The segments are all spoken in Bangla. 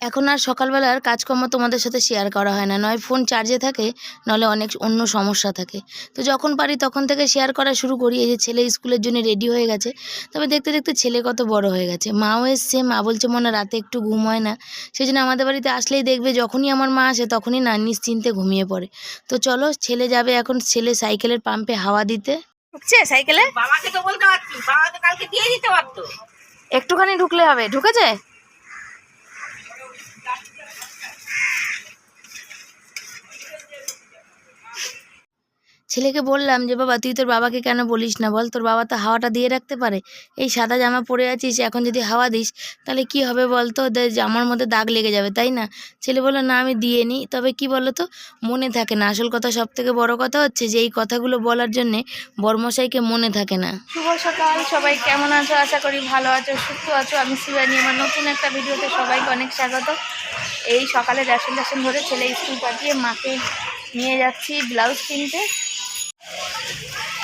এখন আর সকালবেলার কাজকর্ম তোমাদের সাথে শেয়ার করা হয় না। নয় ফোন চার্জে থাকে নাহলে অনেক অন্য সমস্যা থাকে। তো যখন পারি তখন থেকে শেয়ার করা শুরু করি। এই যে ছেলে স্কুলের জন্য রেডি হয়ে গেছে তবে দেখতে দেখতে ছেলে কত বড় হয়ে গেছে। মাও এসছে মা বলছে মনে রাতে একটু ঘুম হয় না। সেই জন্য আমাদের বাড়িতে আসলেই দেখবে যখনই আমার মা আসে তখনই না নিশ্চিন্তে ঘুমিয়ে পড়ে। তো চলো ছেলে যাবে এখন ছেলে সাইকেলের পাম্পে হাওয়া দিতে। ঢুকছে সাইকেলে? বাবাকে তো বলতে পারছি বাবাকে কালকে দিয়ে দিতে পারতো। একটুখানি ঢুকলে হবে ঢুকেছে? ছেলেকে বললাম যে, বাবা, তুই তোর বাবাকে কেন বলিস না? বল, তোর বাবা তো হাওয়াটা দিয়ে রাখতে পারে। এই সাদা জামা পরে আছিস, এখন যদি হাওয়া দিস, তাহলে কি হবে বল তো? দে- জামার মধ্যে দাগ লেগে যাবে, তাই না? ছেলে বলল, না, আমি দিয়ে নিই তবে কি বলো তো মনে থাকে না। আসল কথা সব থেকে বড় কথা হচ্ছে যে, এই কথাগুলো বলার জন্যে বর্মশাইকে মনে থাকে না। শুভ সকাল। সবাই কেমন আছো? আশা করি ভালো আছো, সুস্থ আছো। আমি শিবানী আমার নতুন একটা ভিডিওতে সবাইকে অনেক স্বাগত। এই সকালে রেশন রেশন ধরে ছেলে স্কুল পাঠিয়ে মাকে নিয়ে যাচ্ছি ব্লাউজ কিনতে।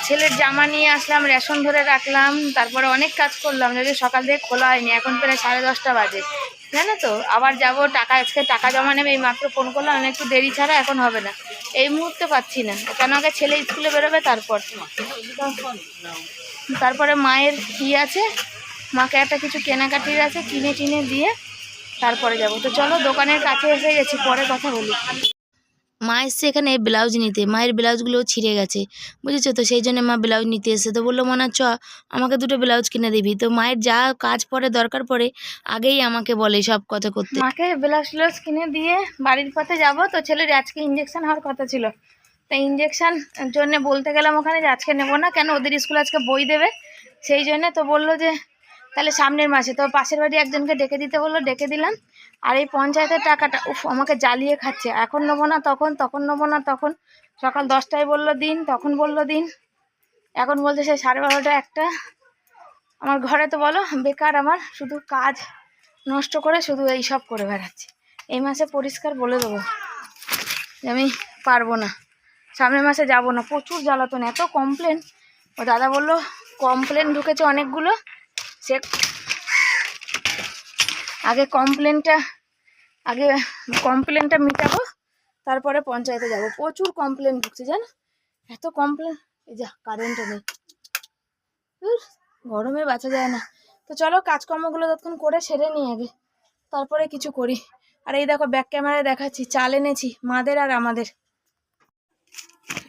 ছেলের জামা নিয়ে আসলাম, রেশন ধরে রাখলাম, তারপরে অনেক কাজ করলাম যদি সকাল থেকে খোলা হয়নি, এখন প্রায় সাড়ে দশটা বাজে। জানো তো, আবার যাব, টাকা, আজকে টাকা জমা নেবে, এই মাত্র ফোন করলাম, আমি একটু দেরি ছাড়া এখন হবে না। এই মুহূর্তে পাচ্ছি না। কেন আগে ছেলে স্কুলে বেরোবে, তারপর? তারপরে মায়ের কি আছে, মাকে একটা কিছু কেনাকাটির আছে, কিনে টিনে দিয়ে তারপরে যাব। তো চলো, দোকানের কাছে এসে গেছি, পরে কথা বলি। মা এসছে এখানে ব্লাউজ নিতে, মায়ের ব্লাউজগুলো ছিঁড়ে গেছে, বুঝেছ তো? সেই জন্য মা ব্লাউজ নিতে এসে তো বলল, মনে, চ, আমাকে দুটো ব্লাউজ কিনে দিবি। তো মায়ের যা কাজ পড়ে দরকার পড়ে, আগেই আমাকে বলে সব কথা করতে। মাকে ব্লাউজ ব্লাউজ কিনে দিয়ে বাড়ির পথে যাব। তো ছেলের আজকে ইঞ্জেকশন হওয়ার কথা ছিল। তা ইঞ্জেকশন জন্য বলতে গেলাম ওখানে যে আজকে নেব না, কেন ওদের স্কুলে আজকে বই দেবে? সেই জন্য তো বলল যে, তাহলে সামনের মাসে। তো পাশের বাড়ি একজনকে ডেকে দিতে বলল, ডেকে দিলাম। আর এই পঞ্চায়েতের টাকাটা, উফ, আমাকে জ্বালিয়ে খাচ্ছে। এখন নেব না, তখন তখন নেব না, তখন। সকাল দশটায় বলল দিন, তখন বলল দিন। এখন বলছে সে সাড়ে বারোটা একটা। আমার ঘরে তো বলো, বেকার আমার, শুধু কাজ নষ্ট করে শুধু এই সব করে বেড়াচ্ছি। এই মাসে পরিষ্কার বলে দেবো যে আমি পারব না। সামনের মাসে যাব না, প্রচুর জ্বালাতন, এত কমপ্লেন ও দাদা বলল কমপ্লেন ঢুকেছে অনেকগুলো। সে আগে কমপ্লেনটা আগে কমপ্লেনটা মিটাবো, তারপরে পঞ্চায়েতে যাব। প্রচুর কমপ্লেন ঢুকছে, জানো? এত কমপ্লেন এই যা কারেন্টও নেই। গরমে বাঁচা যায় না। তো চলো, কাজকর্মগুলো ততক্ষণ করে সেরে নিই আগে। তারপরে কিছু করি। আর এই দেখো ব্যাক ক্যামেরায় দেখাচ্ছি, চাল এনেছি, মাদের আর আমাদের।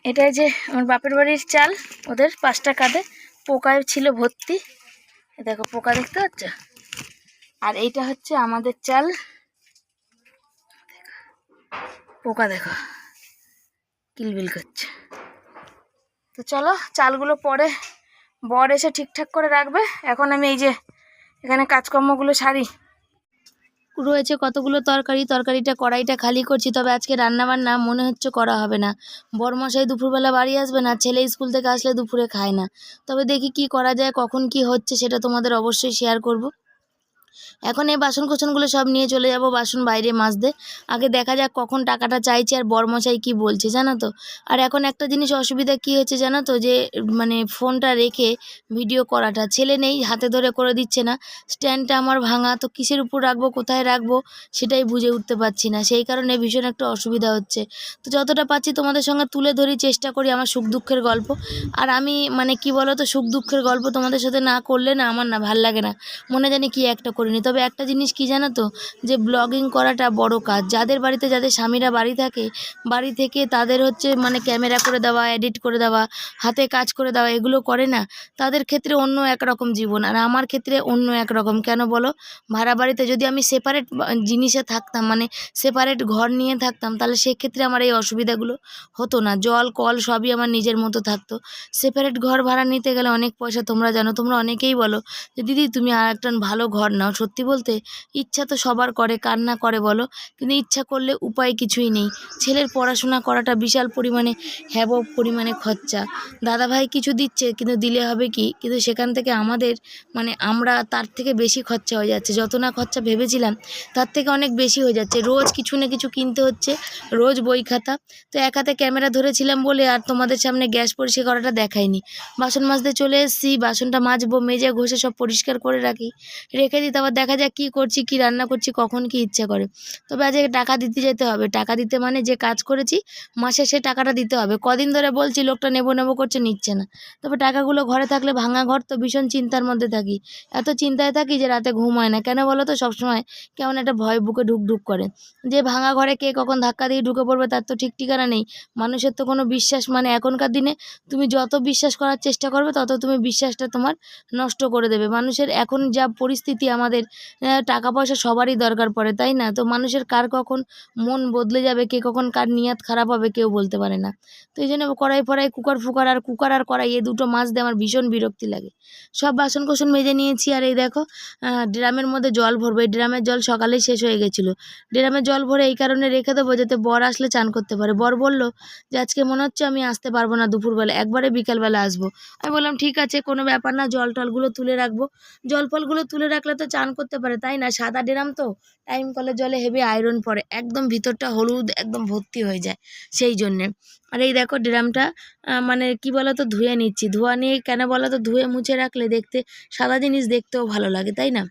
এটাই যে আমার বাপের বাড়ির চাল, ওদের পাঁচটা কাঁধে, পোকায় ছিল ভর্তি। দেখো, পোকা দেখতে পাচ্ছ? আর এইটা হচ্ছে আমাদের চাল। পোকা দেখো, কিলবিল করছে। তো চলো, চালগুলো পরে বর এসে ঠিকঠাক করে রাখবে। এখন আমি এই যে এখানে কাজকর্মগুলো সারি। রয়েছে কতগুলো তরকারি, তরকারিটা, কড়াইটা খালি করছি, তবে আজকে রান্না বান্না মনে হচ্ছে করা হবে না। বরমশাই দুপুরবেলা বাড়ি আসবে না, ছেলে স্কুল থেকে আসলে দুপুরে খায় না। তবে দেখি কি করা যায়, কখন কি হচ্ছে, সেটা তোমাদের অবশ্যই শেয়ার করব। এখন এই বাসন কোসনগুলো সব নিয়ে চলে যাব, বাসন বাইরে মাজতে। আগে দেখা যাক কখন টাকাটা চাইছে আর বরমশাই কি বলছে, জানো তো? আর এখন একটা জিনিস অসুবিধা কি হচ্ছে জানো তো, যে মানে ফোনটা রেখে ভিডিও করাটা। ছেলে নেই, হাতে ধরে করে দিচ্ছে না। স্ট্যান্ডটা আমার ভাঙা, তো কিসের উপর রাখব, কোথায় রাখব সেটাই বুঝে উঠতে পারছি না। সেই কারণে ভীষণ একটা অসুবিধা হচ্ছে। তো যতটা পাচ্ছি তোমাদের সঙ্গে তুলে ধরি, চেষ্টা করি আমার সুখ দুঃখের গল্প। আর আমি মানে কি বলো তো সুখ দুঃখের গল্প তোমাদের সাথে না করলে না আমার না ভালো লাগে না। মনে জানি কি একটা করিনি। তবে একটা জিনিস কি জানো তো? যে ব্লগিং করাটা বড় কাজ। যাদের বাড়িতে যাদের স্বামীরা বাড়ি থাকে, বাড়ি থেকে তাদের হচ্ছে মানে ক্যামেরা করে দেওয়া এডিট করে দেওয়া, হাতে কাজ করে দেওয়া, এগুলো করে না। তাদের ক্ষেত্রে অন্য একরকম জীবন। আর আমার ক্ষেত্রে অন্য একরকম কেন বলো? ভাড়া বাড়িতে যদি আমি সেপারেট জিনিসে থাকতাম মানে সেপারেট ঘর নিয়ে থাকতাম, তাহলে সেক্ষেত্রে আমার এই অসুবিধাগুলো হতো না। জল, কল সবই আমার নিজের মতো থাকতো। সেপারেট ঘর ভাড়া নিতে গেলে অনেক পয়সা তোমরা জানো। তোমরা অনেকেই বলো যে, দিদি, তুমি আর একটা ভালো ঘর নাও। সত্যি বলতে ইচ্ছা তো সবার করে, কার না করে বলো? কিন্তু ইচ্ছা করলে উপায় কিছুই নেই। ছেলের পড়াশোনা করাটা বিশাল পরিমাণে হ্যাব পরিমাণে খরচা। দাদাভাই কিছু দিচ্ছে, কিন্তু দিলে হবে কি? কিন্তু সেখান থেকে আমাদের মানে আমরা তার থেকে বেশি খরচা হয়ে যাচ্ছে। যত না খরচা ভেবেছিলাম, তার থেকে অনেক বেশি হয়ে যাচ্ছে। রোজ কিছু না কিছু কিনতে হচ্ছে, রোজ বই খাতা। তো এক হাতে ক্যামেরা ধরেছিলাম বলে আর তোমাদের সামনে গ্যাস পরিষ্কার করাটা দেখাইনি। বাসন মাজতে চলে এসেছি, বাসনটা মাজবো, মেজে ঘষে সব পরিষ্কার করে রাখি। রেখে দিতে আবার দেখা যাক কী করছি, কী রান্না করছি, কখন কি ইচ্ছা করে। তবে আজকে টাকা দিতে যেতে হবে। টাকা দিতে মানে যে কাজ করেছি, মাসে সে টাকাটা দিতে হবে। কদিন ধরে বলছি, লোকটা নেব নেব করছে, নিচ্ছে না। তবে টাকাগুলো ঘরে থাকলে ভাঙা ঘর তো ভীষণ চিন্তার মধ্যে থাকি। এত চিন্তায় থাকি যে রাতে ঘুম হয় না। কেন বলো তো? সবসময় কেমন একটা ভয় বুকে ঢুক ঢুক করে। যে ভাঙা ঘরে কে কখন ধাক্কা দিয়ে ঢুকে পড়বে, তার তো ঠিক ঠিকানা নেই। মানুষের তো কোনো বিশ্বাস মানে এখনকার দিনে তুমি যত বিশ্বাস করার চেষ্টা করবে, তত তুমি বিশ্বাসটা তোমার নষ্ট করে দেবে। মানুষের এখন যা পরিস্থিতি আমাদের আহ, টাকা পয়সা সবারই দরকার পড়ে তাই না? তো মানুষের কার কখন মন বদলে যাবে কে কখন কার নিয়াত খারাপ হবে কেউ বলতে পারে না। তো এই জন্য কড়াই ফড়াই কুকার ফুকার আর কুকার আর কড়াই এই দুটো মাছ দিয়ে আমার ভীষণ বিরক্তি লাগে। সব বাসন কোসন মেজে নিয়েছি আর এই দেখো ড্রামের মধ্যে জল ভরবো। এই ড্রামের জল সকালেই শেষ হয়ে গেছিল। ড্রামের জল ভরে এই কারণে রেখে দেবো যাতে বর আসলে চান করতে পারে। বর বলল যে আজকে মনে হচ্ছে আমি আসতে পারব না দুপুরবেলা একবারে বিকালবেলা আসব। আমি বললাম ঠিক আছে কোনো ব্যাপার না জল টলগুলো তুলে রাখব। জল ফলগুলো তুলে রাখলে তো চান করতে পারে, তাই না? সাদা ড্রাম তো? টাইম কলের জলে হেভি আয়রন পড়ে একদম ভিতরটা হলুদ, একদম ভর্তি হয়ে যায় সেই জন্যে। আর এই দেখো ড্রামটা মানে কি বলো তো ধুয়ে নিচ্ছি। ধোয়া নিয়ে কেন বলো তো ধুয়ে মুছে রাখলে দেখতে, সাদা জিনিস দেখতেও ভালো লাগে, তাই না?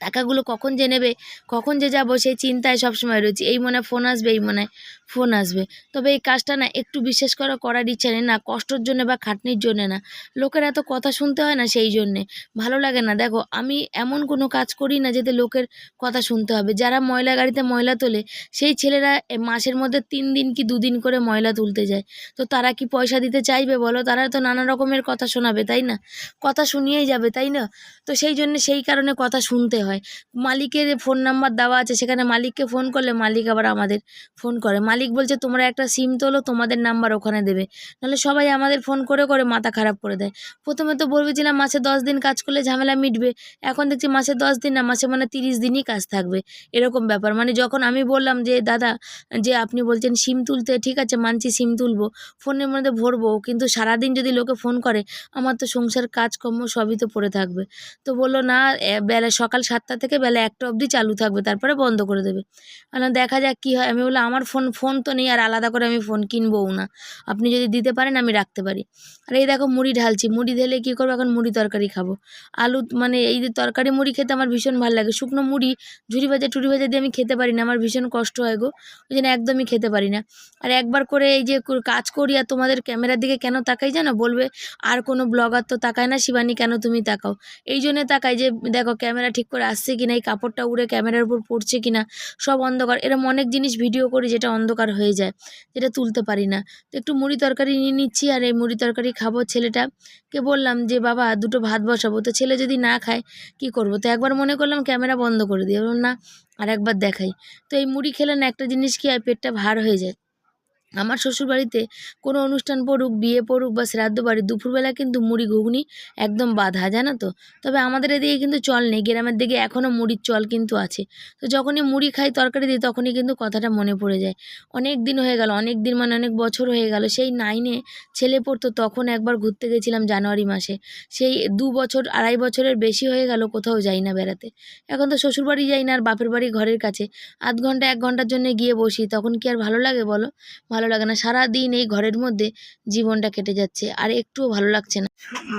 টাকাগুলো কখন যে নেবে, কখন যে যাব সেই চিন্তায় সবসময় রয়েছে। এই মনে ফোন আসবে, এই মনে ফোন আসবে। তবে এই কাজটা না একটু বিশেষ করে, করার ইচ্ছা নেই। না, কষ্টর জন্য বা খাটনির জন্য না। লোকের এত কথা শুনতে হয় না সেই জন্যে। ভালো লাগে না। দেখো, আমি এমন কোনো কাজ করি না যাতে লোকের কথা শুনতে হবে। যারা ময়লা গাড়িতে ময়লা তোলে, সেই ছেলেরা মাসের মধ্যে তিন দিন কি দুদিন করে ময়লা তুলতে যায়। তো তারা কি পয়সা দিতে চাইবে বলো? তারা তো নানা রকমের কথা শোনাবে, তাই না? কথা শুনিয়েই যাবে, তাই না? তো সেই জন্য সেই কারণে কথা শুনতে হয়। মালিকের ফোন নাম্বার দেওয়া আছে। সেখানে মালিককে ফোন করলে মালিক আবার আমাদের ফোন করে। মালিক বলছে, তোমরা একটা সিম তোলো, তোমাদের নাম্বার ওখানে দেবে। নাহলে সবাই আমাদের ফোন করে করে মাথা খারাপ করে দেয়। প্রথমে তো বলবেছিলাম মাসে দশ দিন কাজ করলে ঝামেলা মিটবে। এখন দেখছি মাসে দশ দিন না, মাসে মানে তিরিশ দিনই কাজ থাকবে। এরকম ব্যাপার। মানে যখন আমি বললাম যে, দাদা, যে আপনি বলছেন সিম তুলতে, ঠিক আছে, মানছি সিম তুলবো, ফোনের মধ্যে ভরবো, কিন্তু সারাদিন যদি লোকে ফোন করে, আমার তো সংসার, কাজকর্ম সবই তো পড়ে থাকবে। তো বলল, না বেলা সকাল সাতটা থেকে বেলা একটা অবধি চালু থাকবে, তারপরে বন্ধ করে দেবে। দেখা যাক কী হয়। আমি বললাম, আমার ফোন ফোন তো নেই আর আলাদা করে আমি ফোন কিনবও না। আপনি যদি দিতে পারেন, আমি রাখতে পারি। আর এই দেখো মুড়ি ঢালছি। মুড়ি ঢেলে কী করব? এখন মুড়ি তরকারি খাব। আলু মানে এই যে তরকারি মুড়ি খেতে আমার ভীষণ ভালো লাগে। শুকনো মুড়ি ঝুড়ি ভাজা টুড়ি ভাজা দিয়ে আমি খেতে পারি না। আমার ভীষণ কষ্ট হয় গো। ওই জন্য একদমই খেতে পারি না। আর একবার করে এই যে কাজ করি আর তোমাদের ক্যামেরার দিকে কেন তাকাই জানো? বলবে, আর কোনো ব্লগার তো তাকায় না, শিবানী, কেন তুমি তাকাও? এই জন্যে তাকাই যে, দেখো ক্যামেরা ঠিক করে আসছে কিনা? এই কাপড়টা উড়ে ক্যামেরার উপর পড়ছে কিনা? সব অন্ধকার। এরম অনেক জিনিস ভিডিও করি যেটা অন্ধকার হয়ে যায়, যেটা তুলতে পারি না। তো একটু মুড়ি তরকারি নিয়ে নিচ্ছি আর এই মুড়ি তরকারি খাব ছেলেটাকে বললাম যে, বাবা, দুটো ভাত বসাবো। তো ছেলে যদি না খায়, কি করব? তো একবার মনে করলাম ক্যামেরা বন্ধ করে দিই। বললাম, না আর একবার দেখাই। তো এই মুড়ি খেলে না একটা জিনিস কি আর পেটটা ভার হয়ে যায়। আমার শ্বশুরবাড়িতে কোনো অনুষ্ঠান পড়ুক, বিয়ে পড়ুক বা শ্রাদ্ধ বাড়ি দুপুরবেলা কিন্তু মুড়ি, ঘুগনি একদম বাধা, জানো তো? তবে আমাদের এদিকে কিন্তু চল নেই, গ্রামের দিকে এখনও মুড়ির চল কিন্তু আছে। তো যখনই মুড়ি খাই, তরকারি দিই, তখনই কিন্তু কথাটা মনে পড়ে যায়। অনেক দিন হয়ে গেল, অনেক দিন মানে অনেক বছর হয়ে গেল, সেই নাইনে ছেলে পড়তো, তখন একবার ঘুরতে গেছিলাম জানুয়ারি মাসে। সেই দু বছর, আড়াই বছরের বেশি হয়ে গেল, কোথাও যাই না বেড়াতে। এখন তো শ্বশুরবাড়ি যাই না আর বাপের বাড়ি ঘরের কাছে। আধ ঘণ্টা, এক ঘণ্টার জন্য গিয়ে বসি, তখন কি আর ভালো লাগে বলো? ভালো লাগে না। সারা দিন এই ঘরের মধ্যে জীবনটা কেটে যাচ্ছে আর একটুও ভালো লাগছে না।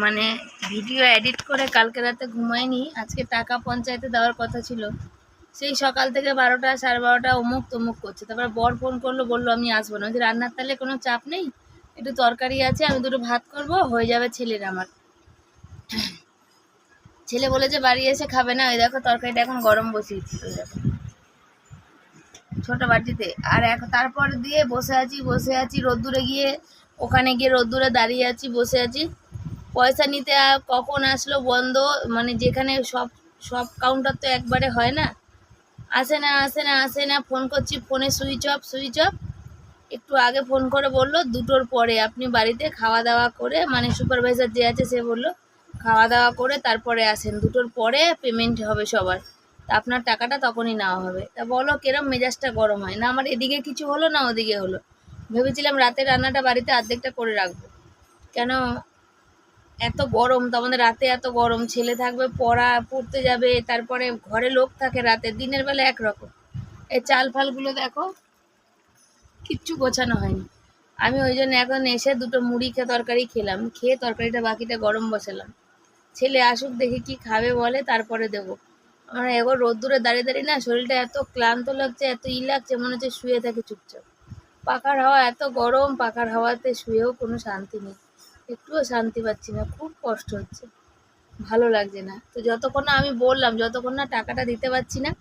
মানে ভিডিও এডিট করে কালকে রাতে ঘুমাইনি আজকে টাকা পঞ্চায়েতে দেওয়ার কথা ছিল। সেই সকাল থেকে বারোটা সাড়ে বারোটা অমুক তমুক করছে। তারপরে বর ফোন করল, বলল, আমি আসব না। যে রান্নার তালে কোনো চাপ নেই? একটু তরকারি আছে, আমি দুটো ভাত করব, হয়ে যাবে ছেলের আমার। ছেলে বলেছে, বাড়ি এসে খাবে না। ওই দেখো, তরকারিটা এখন গরম বসিয়েছি। ওই দেখো। ছোট বাটিতে আর এক তারপর দিয়ে বসে আছি বসে আছি রোদ্দুরে গিয়ে। ওখানে গিয়ে রোদ্দুরে দাঁড়িয়ে আছি, বসে আছি। পয়সা নিতে আর কখন আসলো বন্ধ? মানে যেখানে সব সব কাউন্টার তো একবারে হয় না। আসে না আসে না আসে না। ফোন করছি ফোনে সুইচ অফ সুইচ অফ একটু আগে ফোন করে বলল, দুটোর পরে আপনি বাড়িতে খাওয়া দাওয়া করে মানে সুপারভাইজার যে আছে সে বলল, খাওয়া দাওয়া করে তারপরে আসেন। দুটোর পরে পেমেন্ট হবে সবার। তা আপনার টাকাটা তখনই নেওয়া হবে। তা বলো কিরম মেজাজটা গরম হয়? না আমার এদিকে কিছু হলো না ওদিকে হলো? ভেবেছিলাম রাতের রান্নাটা বাড়িতে অর্ধেকটা করে রাখব। কেন? এত গরম, তো আমাদের রাতে এত গরম। ছেলে থাকবে, পড়া পড়তে যাবে, তারপরে ঘরে লোক থাকে রাতে, দিনের বেলা একরকম। এই চাল ফালগুলো দেখো, কিচ্ছু গোছানো হয়নি। আমি ওই জন্য এখন এসে দুটো মুড়ি খেয়ে তরকারি খেলাম। খেয়ে তরকারিটা বাকিটা গরম বসালাম। ছেলে আসুক, দেখি কি খাবে বলে, তারপরে দেবো। আমার এবার রোদ্দুরে দাঁড়িয়ে দাঁড়িয়ে না শরীরটা এত ক্লান্ত লাগছে, এত ই লাগছে, মনে হচ্ছে শুয়ে থাকে চুপচাপ। পাখার হাওয়া এত গরম, পাখার হাওয়াতে শুয়েও কোনো শান্তি নেই। একটুও শান্তি পাচ্ছি না, খুব কষ্ট হচ্ছে। ভালো লাগছে না। তো যতক্ষণ না আমি বললাম, যতক্ষণ না টাকাটা দিতে পারছি না,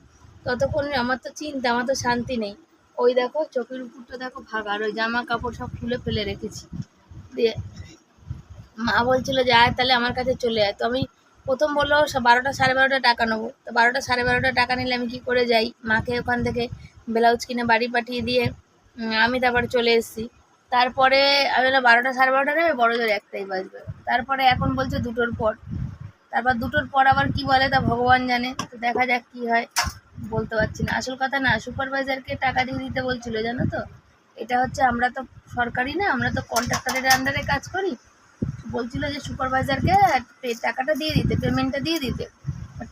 ততক্ষণ আমার তো চিন্তা, আমার তো শান্তি নেই। ওই দেখো, চোখের উপরটা দেখো ভাগা আর ওই জামা কাপড় সব খুলে ফেলে রেখেছি। দিয়ে মা বলছিল যে আয় তাহলে আমার কাছে চলে আয়। তো আমি প্রথম বলল বারোটা, সাড়ে বারোটা টাকা নেব। তো বারোটা, সাড়ে বারোটা টাকা নিলে আমি কি করে যাই? মাকে ওখান থেকে ব্লাউজ কিনে বাড়ি পাঠিয়ে দিয়ে আমি তারপরে চলে এসেছি। তারপরে আমি বললাম, বারোটা, সাড়ে বারোটা নেবে? বড় জোর একটাই বাজবে। তারপরে এখন বলছে দুটোর পর। তারপর দুটোর পর আবার কি বলে তা ভগবান জানে। তো দেখা যাক কি হয়, বলতে পারছি না। আসল কথা না, সুপারভাইজারকে টাকা দিয়ে দিতে বলছিল, জানো তো? এটা হচ্ছে আমরা তো সরকারি না, আমরা তো কন্ট্রাক্টরের আন্ডারে কাজ করি। বলছিল যে সুপারভাইজারকে টাকাটা দিয়ে দিতে পেমেন্টটা দিয়ে দিতে।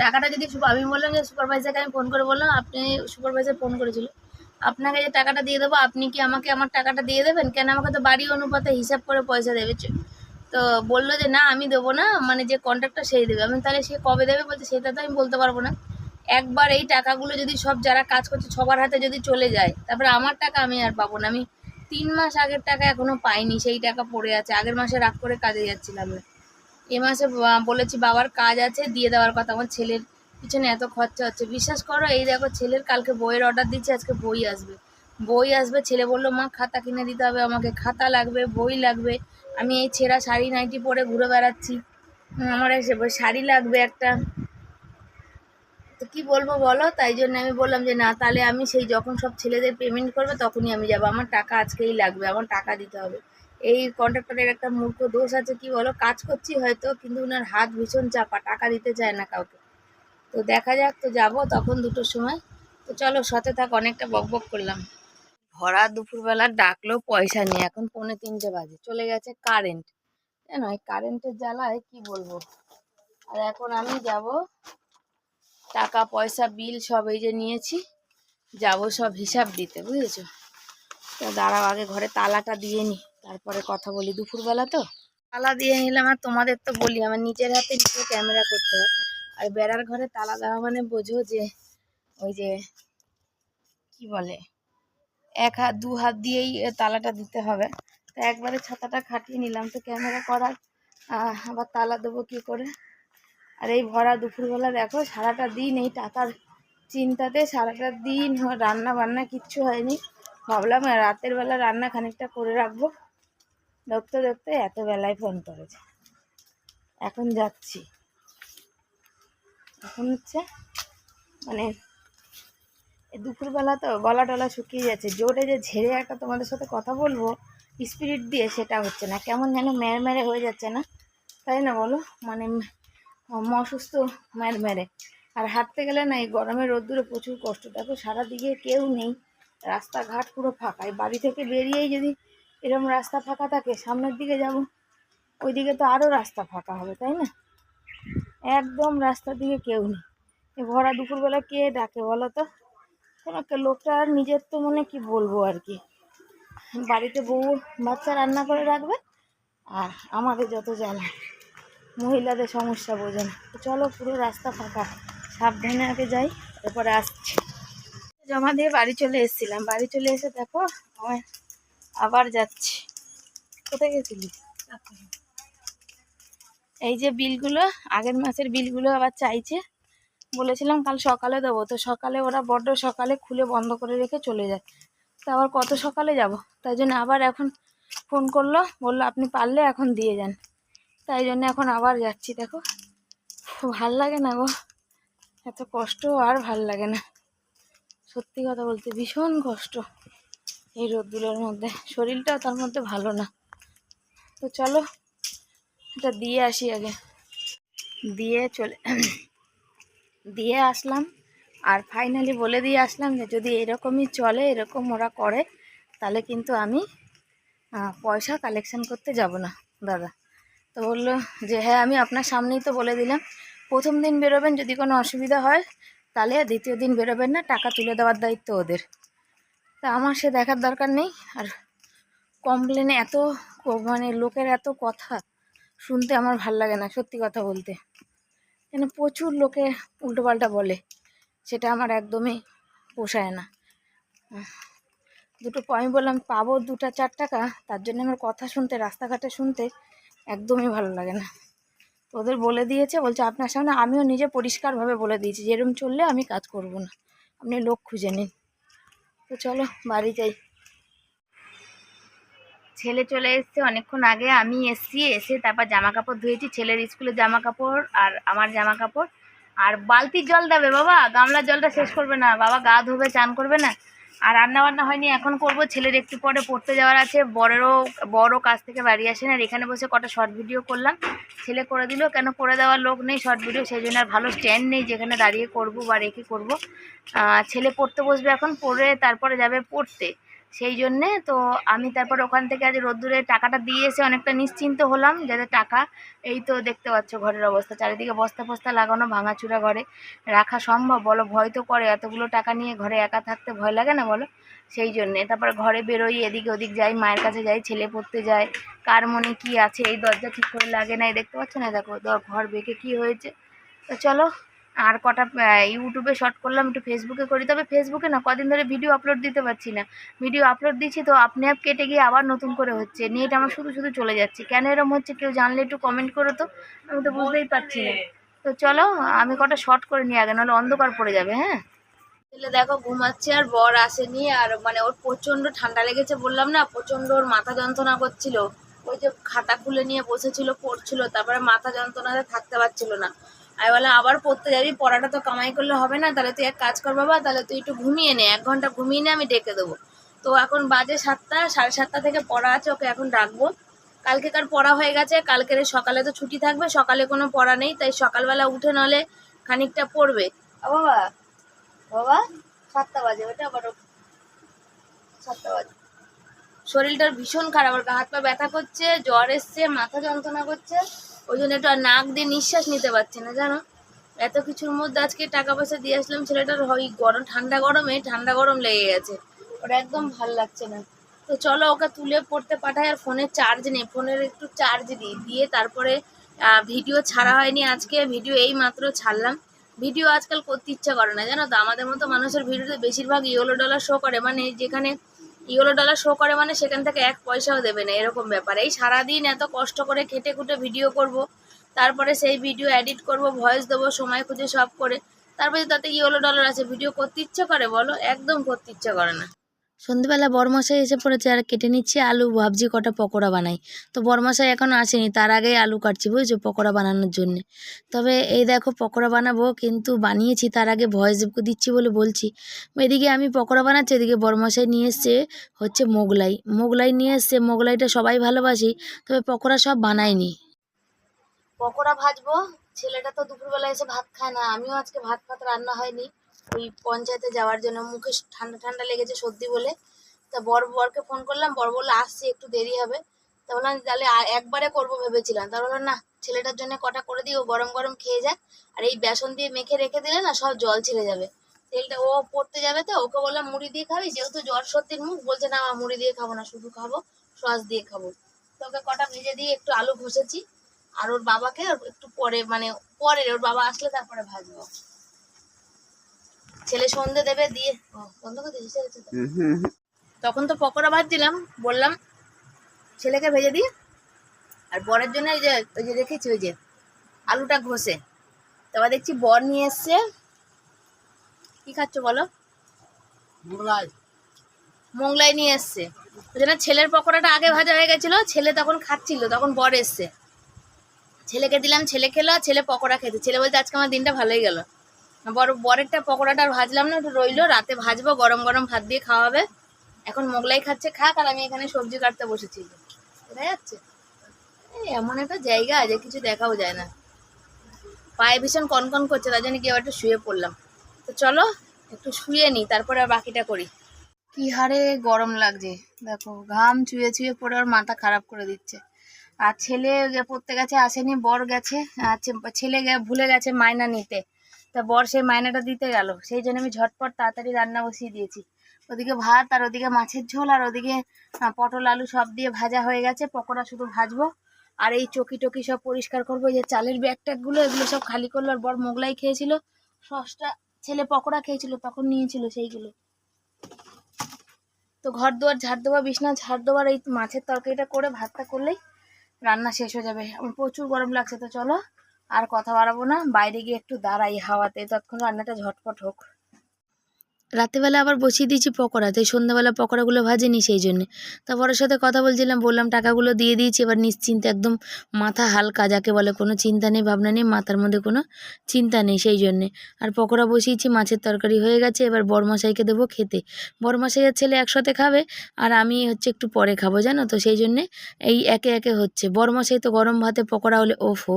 টাকাটা যদি আমি বললাম যে সুপারভাইজারকে আমি ফোন করে বললাম, আপনি সুপারভাইজার ফোন করেছিল। আপনাকে যে টাকাটা দিয়ে দেবো, আপনি কি আমাকে আমার টাকাটা দিয়ে দেবেন? কেন আমাকে তো বাড়ি অনুপাতে হিসাব করে পয়সা দেবে তো বলল যে, না, আমি দেবো না মানে যে কন্ট্রাক্টটা সেই দেবে। আমি তাহলে সে কবে দেবে? বলতে সেটা তো আমি বলতে পারব না। একবার এই টাকাগুলো যদি সব যারা কাজ করছে, সবার হাতে যদি চলে যায়, তারপরে আমার টাকা আমি আর পাবো না। আমি তিন মাস আগের টাকা এখনও পাইনি, সেই টাকা পড়ে আছে। আগের মাসে রাগ করে কাজে যাচ্ছিলাম না। এ মাসে বলেছি, বাবার কাজ আছে, দিয়ে দেওয়ার কথা। আমার ছেলের পিছনে এত খরচা হচ্ছে। বিশ্বাস করো, এই দেখো, ছেলের কালকে বইয়ের অর্ডার দিচ্ছে, আজকে বই আসবে। বই আসবে? ছেলে বলল, মা, খাতা কিনে দিতে হবে আমাকে। খাতা লাগবে, বই লাগবে। আমি এই ছেঁড়া শাড়ি নাইটি পরে ঘুরে বেড়াচ্ছি। আমার শাড়ি লাগবে একটা। তো কি বলব বলো? তাই জন্য আমি বললাম যে, না, তাহলে আমি সেই যখন সব ছেলেদের পেমেন্ট করবে, তখনই আমি যাব। আমার টাকা আজকেই লাগবে, আমার টাকা দিতে হবে। এই কন্ট্রাক্টরের একটা মূর্খ দোষ আছে, কি বলো? কাজ করছি হয়তো, কিন্তু ওনার হাত ভীষণ চাপা, টাকা দিতে চায় না কাউকে। তো দেখা যাক, তো যাব তখন দুটোর সময়। তো চলো, সাথে থাক, অনেকটা বকবক করলাম। ভরা দুপুরবেলা ডাকলো পয়সা নিয়ে, এখন পৌনে তিনটে বাজে। চলে গেছে কারেন্ট জানো, এই কারেন্টের জ্বালায় কি বলব? আর এখন আমি যাব টাকা, পয়সা, বিল সব এই যে নিয়েছি। যাব সব হিসাব দিতে, বুঝেছ? তো দাঁড়াও, আগে ঘরে তালাটা দিয়ে নি, তারপরে কথা বলি দুপুরবেলা তো। তালা দিয়ে নিলাম, আর তোমাদের তো বলি, আমার নিজের হাতে নিজে ক্যামেরা করতে হয়। আর বেড়ার ঘরে তালা দেওয়া মানে বোঝো যে, ওই যে, কি বলে? এক হাত, দু হাত দিয়েই তালাটা দিতে হবে। তো একবারে ছাতাটা খাটিয়ে নিলাম, তো ক্যামেরা করার আবার তালা দেবো কি করে? আর এই ভরা দুপুরবেলা দেখো, সারাটা দিন এই টাকার চিন্তাতে, সারাটা দিন রান্না বান্না কিচ্ছু হয়নি। ভাবলাম রাতের বেলা রান্না খানিকটা করে রাখব। দেখতে দেখতে এত বেলায় ফোন করেছে। এখন যাচ্ছি। এখন হচ্ছে মানে দুপুরবেলা তো গলা টলা শুকিয়ে যাচ্ছে। জোরে যে ঝেড়ে একটা তোমাদের সাথে কথা বলব স্পিরিট দিয়ে সেটা হচ্ছে না। কেমন যেন ম্যার মেরে হয়ে যাচ্ছে না। তাই না বলো? মানে অসুস্থ, ম্যার মেরে আর হাঁটতে গেলে না এই গরমে রোদ্দুরে প্রচুর কষ্ট। দেখো, সারাদিকে কেউ নেই। রাস্তাঘাট পুরো ফাঁকা। বাড়ি থেকে বেরিয়েই যদি এরকম রাস্তা ফাঁকা থাকে, সামনের দিকে যাব, ওইদিকে তো আরও রাস্তা ফাঁকা হবে, তাই না? একদম রাস্তার দিকে কেউ নেই। ভরা দুপুরবেলা কে ডাকে বলো তো? কোনো লোকটা আর নিজের তো মনে কি বলব আর কি? বাড়িতে বউ বাচ্চা রান্না করে রাখবে, আর আমাদের যত জ্বালা মহিলাদের সমস্যা বোঝে না। চলো পুরো রাস্তা ফাঁকা। সাবধানে আগে যাই তারপরে আসছি। জমা দিয়ে বাড়ি চলে এসেছিলাম। বাড়ি চলে এসে দেখো আমার আবার যাচ্ছি। কোথায় গেছিলি? এই যে বিলগুলো, আগের মাসের বিলগুলো আবার চাইছে। বলেছিলাম কাল সকালে দেবো। তো সকালে ওরা বড্ড সকালে খুলে বন্ধ করে রেখে চলে যায় তো আবার কত সকালে যাব? তাই জন্য আবার এখন ফোন করল। বলল, আপনি পারলে এখন দিয়ে যান। তাই জন্য এখন আবার যাচ্ছি, দেখো। ভালো লাগে না গো। এত কষ্ট আর ভালো লাগে না। সত্যি কথা বলতে ভীষণ কষ্ট এই রোদ্দুরের মধ্যে। শরীরটাও তার মধ্যে ভালো না। তো চলো, এটা দিয়ে আসি আগে। দিয়ে চলে, দিয়ে আসলাম। আর ফাইনালি বলে দিয়ে আসলাম যে, যদি এরকমই চলে, এরকম ওরা করে, তাহলে কিন্তু আমি পয়সা কালেকশন করতে যাব না, দাদা। তো বলল যে হ্যাঁ আমি আপনার সামনেই তো বলে দিলাম। প্রথম দিন বেরোবেন, যদি কোনো অসুবিধা হয়, তাহলে দ্বিতীয় দিন বেরোবেন না, টাকা তুলে দেওয়ার দায়িত্ব ওদের। তা আমার সে দেখার দরকার নেই, আর কমপ্লেনে এত মানে লোকের এত কথা শুনতে আমার ভালো লাগে না, সত্যি কথা বলতে। এখানে প্রচুর লোকে উল্টোপাল্টা বলে, সেটা আমার একদমই পোষায় না। দুটো, আমি বললাম, পাবো দুটা চার টাকা তার জন্য আমার কথা শুনতে, রাস্তাঘাটে শুনতে একদমই ভালো লাগে না। তো ওদের বলে দিয়েছে, বলছে আপনার সামনে আমিও নিজে পরিষ্কারভাবে বলে দিয়েছি যেরকম চললে আমি কাজ করব না। আপনি লোক খুঁজে নিন। তো চলো, বাড়ি যাই। ছেলে চলে এসছে, অনেকক্ষণ আগে আমি এসছি, এসে তারপর জামা কাপড় ধুয়েছি, ছেলের স্কুলের জামা কাপড় আর আমার জামা কাপড় আর বালতির জল দেবে বাবা, গামলার জলটা শেষ করবে না, বাবা গা ধোবে, চান করবে না। আর রান্না বান্না হয়নি, এখন করব। ছেলের একটু পরে পড়তে যাওয়ার আছে। বড়েরও বড় কাজ থেকে বাড়ি আসেন। আর এখানে বসে কটা শর্ট ভিডিও করলাম। ছেলে করে দিল, কেন করে দেওয়ার লোক নেই শর্ট ভিডিও সেই জন্য আর ভালো স্ট্যান্ড নেই। যেখানে দাঁড়িয়ে করব বা রেখে করব। ছেলে পড়তে বসবে এখন, পড়ে তারপরে যাবে পড়তে। সেই জন্যে তো আমি তারপর ওখান থেকে আজ রোদ্দুরে টাকাটা দিয়ে এসে অনেকটা নিশ্চিন্ত হলাম যাতে টাকা, এই তো দেখতে পাচ্ছ ঘরের অবস্থা। চারিদিকে বস্তা ফস্তা লাগানো, ভাঙাচুরা ঘরে। রাখা সম্ভব? বলো, ভয় তো করে। এতগুলো টাকা নিয়ে ঘরে একা থাকতে ভয় লাগে না বলো? সেই জন্যে তারপর ঘরে বেরোই, এদিকে ওদিক যাই, মায়ের কাছে যাই, ছেলে পড়তে যায়। কার মনে কি আছে? এই দরজা ঠিক করে লাগে না। এই দেখতে পাচ্ছ না? দেখো, ঘর বেঁকে কি হয়েছে? তো চলো আর কটা ইউটিউবে শর্ট করলাম একটু ফেসবুকে করি। তবে ফেসবুকে না কদিন ধরে ভিডিও আপলোড দিতে পারছি না। ভিডিও আপলোড দিচ্ছি তো আপনি আপ কেটে গিয়ে আবার নতুন করে হচ্ছে। নেট আমার শুধু শুধু চলে যাচ্ছে। কেন এরম হচ্ছে? কেউ জানলে একটু কমেন্ট করো তো। আমি তো বুঝতেই পারছি না। তো চলো আমি কটা শর্ট করে নিই আগে নাহলে অন্ধকার পড়ে যাবে হ্যাঁ? ছেলে দেখো ঘুমাচ্ছে আর বর আসেনি আর মানে ওর প্রচণ্ড ঠান্ডা লেগেছে বললাম না প্রচণ্ড ওর মাথা যন্ত্রণা করছিল। ওই যে খাতা খুলে নিয়ে বসেছিল পড়ছিল তারপরে মাথা যন্ত্রণাতে থাকতে পারছিল না। আমি বললাম, আবার পড়তে যাবি, পড়াটা তো কামাই করলে হবে না, তাহলে তুই এক কাজ কর বাবা, তাহলে তুই একটু ঘুমিয়ে নে, এক ঘণ্টা ঘুমিয়ে নে, আমি ডেকে দেবো। তো এখন বাজে সাতটা, সাড়ে সাতটা থেকে পড়া আছে, ওকে এখন ডাকবো কালকেকার পড়া হয়ে গেছে কালকের সকালে তো ছুটি থাকবে, সকালে কোনো পড়া নেই, তাই সকালবেলা উঠে নলে খানিকটা পড়বে। বাবা বাবা, সাতটা বাজে, ওটা আবার। সাতটা বাজে। শরীরটার ভীষণ খারাপ আর হাত পা ব্যথা করছে, জ্বর এসছে, মাথা যন্ত্রণা করছে। ওই জন্য একটু নাক দিয়ে নিঃশ্বাস নিতে পারছে না, জানো? এত কিছুর মধ্যে আজকে টাকা পয়সা দিয়ে আসলাম, ছেলেটার ওই গরম, ঠান্ডা গরমে, ঠান্ডা গরম লেগে গেছে। ওটা একদম ভালো লাগছে না। তো চলো ওকে তুলে পড়তে পাঠাই আর ফোনের চার্জ নেই, ফোনের একটু চার্জ দিই। দিয়ে তারপরে ভিডিও ছাড়া হয়নি আজকে ভিডিও এই মাত্র ছাড়লাম। ভিডিও আজকাল করতে ইচ্ছা করে না, জানো তো? আমাদের মতো মানুষের ভিডিওতে বেশিরভাগ ইয়েলো ডলার শো করে। মানে যেখানে ইয়েলো ডলার শো করে মানে সেখান থেকে এক পয়সাও দেবে না, এরকম ব্যাপার। এই সারাদিন এত কষ্ট করে খেটে খুঁটে ভিডিও করব, তারপরে সেই ভিডিও এডিট করব ভয়েস দেবো, সময় খুঁজে সব করে, তারপরে তাতে ইয়েলো ডলার আছে ভিডিও করতে ইচ্ছে করে বলো? একদম করতে ইচ্ছে করে না। সন্ধ্যেবেলা বরমশাই এসে পড়েছে আর কেটে নিচ্ছি আলু। ভাবছি কটা পকোড়া বানাই। তো বরমশাই এখনও আসেনি, তার আগেই আলু কাটছি, বুঝছ, পকোড়া বানানোর জন্যে। তবে এই দেখো, পকোড়া বানাবো, কিন্তু বানিয়েছি, তার আগে ভয়েস দিচ্ছি বলে বলছি। এদিকে আমি পকোড়া বানাচ্ছি, এদিকে বরমশাই নিয়ে এসছে হচ্ছে মোগলাই। মোগলাই নিয়ে এসছে, মোগলাইটা সবাই ভালোবাসি, তবে পকোড়া সব বানাইনি। পকোড়া ভাজবো, ছেলেটা তো দুপুরবেলা এসে ভাত খায় না, আমিও আজকে ভাত ভাত রান্না হয়নি। ওই পঞ্চায়েতে যাওয়ার জন্য মুখে ঠান্ডা ঠান্ডা লেগেছে সর্দি বলে। তা বর, বরকে ফোন করলাম, বর বলল, আসছি, একটু দেরি হবে। তা বললাম, তাহলে একবারে করব ভেবেছিলাম। তা বললাম না, ছেলেটার জন্য কটা করে দিই ও গরম গরম খেয়ে যাক আর এই বেসন দিয়ে মেখে রেখে দিলে না সব জল ছেড়ে যাবে। তেলটা ও পড়তে যাবে তো, ওকে বললাম, মুড়ি দিয়ে খাবি? যেহেতু জ্বর, সর্দির মুখ, বলছে, না আমার মুড়ি দিয়ে খাব না, শুধু খাব, সস দিয়ে খাব। তো ওকে কটা ভেজে দিয়ে একটু আলু ঘষেছি। আর ওর বাবাকে একটু পরে মানে পরে, ওর বাবা আসলে তারপরে ভাজবো। ছেলে সন্ধে দেবে দিয়ে বন্ধ করে দিয়েছিস তখন তো পকোড়া ভাত ভাজছিলাম বললাম ছেলেকে ভেজে দিই। আর বরের জন্য ওই যে ওই যে রেখেছি ওই যে আলুটা ঘষে। তারপর দেখছি বর নিয়ে এসছে। কি খাচ্ছ বলো? মোংলাই নিয়ে এসছে। ওই জন্য ছেলের পকোড়াটা আগে ভাজা হয়ে গেছিল ছেলে তখন খাচ্ছিল তখন বর এসছে। ছেলেকে দিলাম ছেলে খেলো আর ছেলে পকোড়া খেতে ছেলে বলতে আজকে আমার দিনটা ভালোই গেল। বড় বরেরটা পকোড়াটা আর ভাজলাম না একটু রইল। রাতে ভাজবো, গরম গরম ভাত দিয়ে খাওয়াবে। এখন মোগলাই খাচ্ছে, খাক, আর আমি এখানে সবজি কাটতে বসেছি। দেখা যাচ্ছে। এমন একটা জায়গা যে কিছু দেখাও যায় না। পায়ে ভীষণ কনকন করছে, তার জন্য আবার একটু শুয়ে পড়লাম। তো চলো, একটু শুয়ে নিই তারপরে আর বাকিটা করি। কি হারে গরম লাগছে। দেখো, ঘাম চুয়ে চুয়ে পড়ে ওর মাথা খারাপ করে দিচ্ছে। আর ছেলে পড়তে গেছে, আসেনি, বর গেছে, আর ছেলে ভুলে গেছে মায়না নিতে। তা বর সেই মায়নাটা দিতে গেল। সেই জন্য আমি ঝটপট তাড়াতাড়ি রান্না বসিয়ে দিয়েছি। ওদিকে ভাত আর ওদিকে মাছের ঝোল আর ওদিকে পটল, আলু সব দিয়ে ভাজা হয়ে গেছে। পকোড়া শুধু ভাজবো। আর এই চকি টকি সব পরিষ্কার করব। যে চালের ব্যাগ ট্যাগগুলো এগুলো সব খালি করল। আর বর মোগলাই খেয়েছিল। সসটা, ছেলে পকোড়া খেয়েছিল, তখন নিয়েছিল সেইগুলো। তো ঘর দুয়ার ঝাড় দেওয়া বিছনা ঝাড় দেওয়ার এই মাছের তরকারিটা করে ভাতটা করলেই রান্না শেষ হয়ে যাবে। আমার প্রচুর গরম লাগছে, তো চলো। আর কথা বাড়াবো না। বাইরে গিয়ে একটু দাঁড়াই হাওয়াতে ততক্ষণ রান্নাটা ঝটপট হোক। রাতেবেলা আবার বসিয়ে দিয়েছি পকোড়া, তাই সন্ধ্যাবেলা পকোড়াগুলো ভাজেনি সেই জন্যে। তারপর ওর সাথে কথা বলছিলাম, বললাম টাকাগুলো দিয়ে দিয়েছি, এবার নিশ্চিন্তে একদম মাথা হালকা, যাকে বলে কোনো চিন্তা নেই, ভাবনা নেই, মাথার মধ্যে কোনো চিন্তা নেই সেই জন্যে। আর পকোড়া বসিয়েছি, মাছের তরকারি হয়ে গেছে, এবার বরমশাইকে দেবো খেতে। বরমশাইয়ের ছেলে একসাথে খাবে, আর আমি হচ্ছে একটু পরে খাব, জানো তো, সেই জন্যে এই একে একে হচ্ছে। বরমশাই তো গরম ভাতে পকোড়া হলে, ওফো,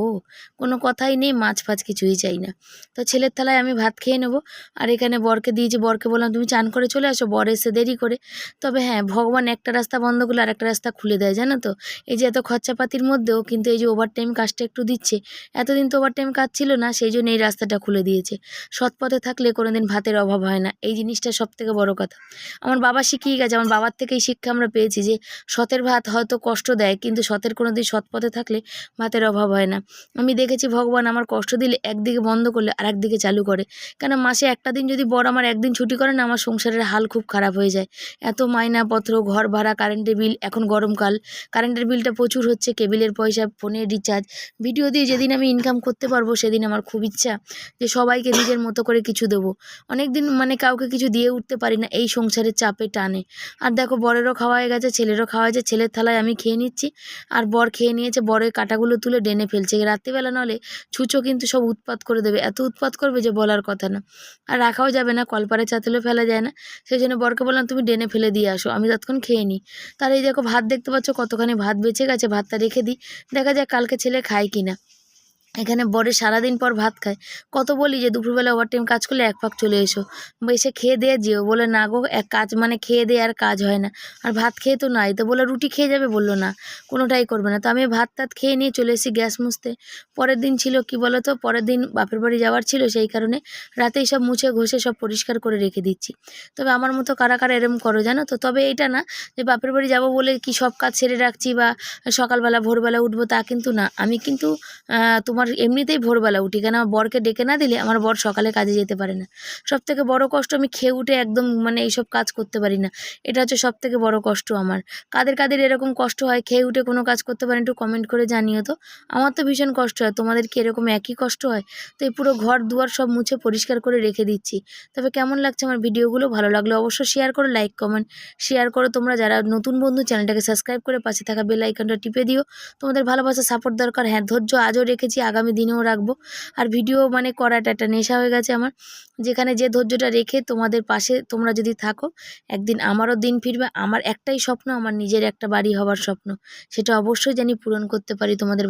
কোনো কথাই নেই, মাছ ফাছ কিছুই চাই না। তো ছেলের থালায় আমি ভাত খেয়ে নেব, আর এখানে বরকে দিয়েছি বরকে বললাম, তুমি চান করে চলে আসো, বর এসে দেরি করে। তবে হ্যাঁ ভগবান একটা রাস্তা বন্ধ করলে আর একটা রাস্তা খুলে দেয়, জানো তো? এই যে এত খরচাপাতির মধ্যেও কিন্তু এই যে ওভার টাইম কাজটা একটু দিচ্ছে, এতদিন তো ওভার টাইম কাজ ছিল না, সেই জন্য এই রাস্তাটা খুলে দিয়েছে। সৎ পথে থাকলে কোনোদিন ভাতের অভাব হয় না, এই জিনিসটা সব থেকে বড় কথা। আমার বাবা শিখিয়ে গেছে, আমার বাবার থেকেই শিক্ষা আমরা পেয়েছি যে সতের ভাত হয়তো কষ্ট দেয়, কিন্তু সতের কোনো দিন সৎ পথে থাকলে ভাতের অভাব হয় না। আমি দেখেছি ভগবান আমার কষ্ট দিলে একদিকে বন্ধ করলে আর একদিকে চালু করে। কেন মাসে একটা দিন যদি বড় আমার একদিন ছুটি করে না আমার সংসারের হাল খুব খারাপ হয়ে যায়। এত মাইনাপত্র, ঘর ভাড়া, কারেন্টের বিল, এখন গরমকাল। কারেন্টের বিলটা প্রচুর হচ্ছে, কেবিলের পয়সা, ফোনের রিচার্জ। ভিডিও দিয়ে যেদিন আমি ইনকাম করতে পারব, সেদিন আমার খুব ইচ্ছা যে সবাইকে নিজের মতো করে কিছু দেবো। অনেক দিন মানে কাউকে কিছু দিয়ে উঠতে পারি না, এই সংসারের চাপে টানে। আর দেখো, বরেরও খাওয়া হয়ে গেছে, ছেলেরও খাওয়া হয়েছে ছেলের থালায় আমি খেয়ে নিচ্ছি। আর বর খেয়ে নিয়েছে, বরের কাটাগুলো তুলে ডেনে ফেলছে। রাত্রিবেলা নলে ছুঁচো কিন্তু সব উৎপাত করে দেবে। এত উৎপাত করবে যে বলার কথা না। আর রাখাও যাবে না, কলপারে চাতলেও ফেলা যায় না। সেই জন্য বরকে বললাম, তুমি ডেনে ফেলে দিয়ে আসো, আমি তৎক্ষণ খেয়ে নিই। তার এই দেখো ভাত দেখতে পাচ্ছ, কতখানি ভাত বেঁচে গেছে, ভাতটা রেখে দিই। দেখা যাক কালকে ছেলে খায় কি না এখানে বরে সারাদিন পর ভাত খায়। কত বলি যে দুপুরবেলা ওভার টাইম কাজ করলে এক পাক চলে এসো। এসে খেয়ে দিয়ে যেও। বলে, না গো, এক কাজ মানে খেয়ে দিয়ে আর কাজ হয় না। আর ভাত খেয়ে তো নাই। তো বলে, রুটি খেয়ে যাবে? বলল, না, কোনোটাই করবে না। তো আমি ভাত টাত খেয়ে নিয়ে চলে এসেছি গ্যাস মুছতে। পরের দিন ছিল কি বলো তো পরের দিন বাপের বাড়ি যাওয়ার ছিল সেই কারণে রাতেই সব মুছে ঘষে সব পরিষ্কার করে রেখে দিচ্ছি। তবে আমার মতো কারা কারা এরম করো জানো তো? তবে এটা না যে বাপের বাড়ি যাব বলে কি সব কাজ সেরে রাখছি বা সকালবেলা, ভোরবেলা উঠবো তা কিন্তু না। আমি কিন্তু তোমার এমনিতেই ভোরবেলা উঠি, কেন আমার বরকে ডেকে না দিলে আমার বর সকালে কাজে যেতে পারে না। সব থেকে বড় কষ্ট আমি খেয়ে উঠে একদম মানে এইসব কাজ করতে পারি না। এটা হচ্ছে সব থেকে বড় কষ্ট আমার। কাদের কাদের এরকম কষ্ট হয়, খেয়ে উঠে কোনো কাজ করতে পারেন একটু কমেন্ট করে জানিও তো। আমার তো ভীষণ কষ্ট হয়, তোমাদের কি এরকম একই কষ্ট হয়? তো এই পুরো ঘর দুয়ার সব মুছে পরিষ্কার করে রেখে দিচ্ছি। তবে কেমন লাগছে আমার ভিডিওগুলো? ভালো লাগলে অবশ্যই শেয়ার করো লাইক কমেন্ট শেয়ার করো। তোমরা যারা নতুন বন্ধু, চ্যানেলটাকে সাবস্ক্রাইব করে পাশে থাকা বেল আইকনটা টিপে দিও। তোমাদের ভালোবাসা সাপোর্ট দরকার। হ্যাঁ ধৈর্য আজও রেখেছি আগামী দিনেও রাখব। আর ভিডিও মানে করাটা একটা নেশা হয়ে গেছে আমার। যেখানে যে ধৈর্যটা রেখে তোমাদের পাশে তোমরা যদি থাকো, একদিন আমারও দিন ফিরবে। আমার একটাই স্বপ্ন, আমার নিজের একটা বাড়ি হওয়ার স্বপ্ন। সেটা অবশ্যই জানি পূরণ করতে পারি তোমাদের